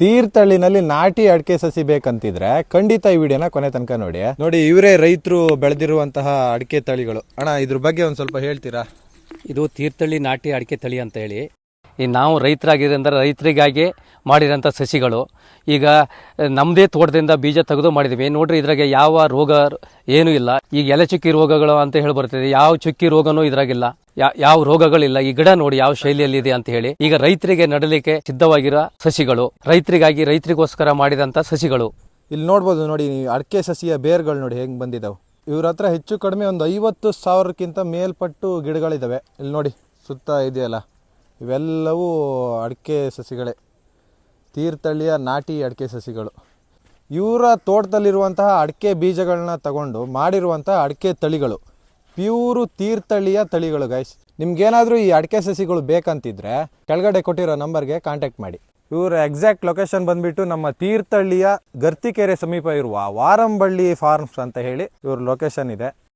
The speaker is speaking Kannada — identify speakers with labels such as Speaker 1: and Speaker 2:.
Speaker 1: ತೀರ್ಥಹಳ್ಳಿನಲ್ಲಿ ನಾಟಿ ಅಡಿಕೆ ಸಸಿ ಬೇಕಂತಿದ್ರೆ ಖಂಡಿತ ಈ ವಿಡಿಯೋನ ಕೊನೆ ತನಕ ನೋಡಿ. ನೋಡಿ, ಇವರೇ ರೈತರು ಬೆಳೆದಿರುವಂತಹ ಅಡಿಕೆ ತಳಿಗಳು. ಅಣ್ಣ, ಇದ್ರ ಬಗ್ಗೆ ಒಂದು ಸ್ವಲ್ಪ ಹೇಳ್ತೀರಾ?
Speaker 2: ಇದು ತೀರ್ಥಹಳ್ಳಿ ನಾಟಿ ಅಡಿಕೆ ತಳಿ ಅಂತ ಹೇಳಿ. ಈ ನಾವು ರೈತರಾಗಿದ್ದರಿಂದ ರೈತರಿಗಾಗಿ ಮಾಡಿರೋಂಥ ಸಸಿಗಳು. ಈಗ ನಮ್ಮದೇ ತೋಟದಿಂದ ಬೀಜ ತೆಗೆದು ಮಾಡಿದ್ದೀವಿ ನೋಡ್ರಿ, ಇದ್ರಾಗೆ ಯಾವ ರೋಗ ಏನೂ ಇಲ್ಲ. ಈಗ ಎಲೆ ಚುಕ್ಕಿ ರೋಗಗಳು ಅಂತ ಹೇಳಿ ಬರ್ತದೆ. ಯಾವ ಚುಕ್ಕಿ ರೋಗನೂ ಇದ್ರಾಗಿಲ್ಲ. ಯಾವ ರೋಗಗಳಿಲ್ಲ. ಈ ಗಿಡ ನೋಡಿ ಯಾವ ಶೈಲಿಯಲ್ಲಿದೆ ಅಂತ ಹೇಳಿ. ಈಗ ರೈತರಿಗೆ ನಡಲಿಕ್ಕೆ ಸಿದ್ಧವಾಗಿರೋ ಸಸಿಗಳು, ರೈತರಿಗಾಗಿ ರೈತರಿಗೋಸ್ಕರ ಮಾಡಿದಂತ ಸಸಿಗಳು.
Speaker 1: ಇಲ್ಲಿ ನೋಡ್ಬೋದು ನೋಡಿ ಅಡಕೆ ಸಸಿಯ ಬೇರ್ಗಳು ನೋಡಿ ಹೆಂಗ್ ಬಂದಿದಾವೆ. ಇವ್ರ ಹತ್ರ ಹೆಚ್ಚು ಕಡಿಮೆ ಒಂದು ಐವತ್ತು ಸಾವಿರಕ್ಕಿಂತ ಮೇಲ್ಪಟ್ಟು ಗಿಡಗಳಿದಾವೆ. ಇಲ್ಲಿ ನೋಡಿ, ಸುತ್ತ ಇದೆಯಲ್ಲ, ಇವೆಲ್ಲವೂ ಅಡಿಕೆ ಸಸಿಗಳೇ. ತೀರ್ಥಳ್ಳಿಯ ನಾಟಿ ಅಡಿಕೆ ಸಸಿಗಳು. ಇವರ ತೋಟದಲ್ಲಿರುವಂತಹ ಅಡಿಕೆ ಬೀಜಗಳನ್ನ ತಗೊಂಡು ಮಾಡಿರುವಂತಹ ಅಡಿಕೆ ತಳಿಗಳು. ಪ್ಯೂರು ತೀರ್ಥಳ್ಳಿಯ ತಳಿಗಳು ಗೈಸ್ ನಿಮ್ಗೇನಾದರೂ ಈ ಅಡಿಕೆ ಸಸಿಗಳು ಬೇಕಂತಿದ್ರೆ ಕೆಳಗಡೆ ಕೊಟ್ಟಿರೋ ನಂಬರ್ಗೆ ಕಾಂಟ್ಯಾಕ್ಟ್ ಮಾಡಿ. ಇವರ ಎಕ್ಸಾಕ್ಟ್ ಲೊಕೇಶನ್ ಬಂದ್ಬಿಟ್ಟು ನಮ್ಮ ತೀರ್ಥಹಳ್ಳಿಯ ಗರ್ತಿಕೆರೆ ಸಮೀಪ ಇರುವ ವಾರಂಬಳ್ಳಿ ಫಾರ್ಮ್ಸ್ ಅಂತ ಹೇಳಿ ಇವ್ರ ಲೊಕೇಶನ್ ಇದೆ.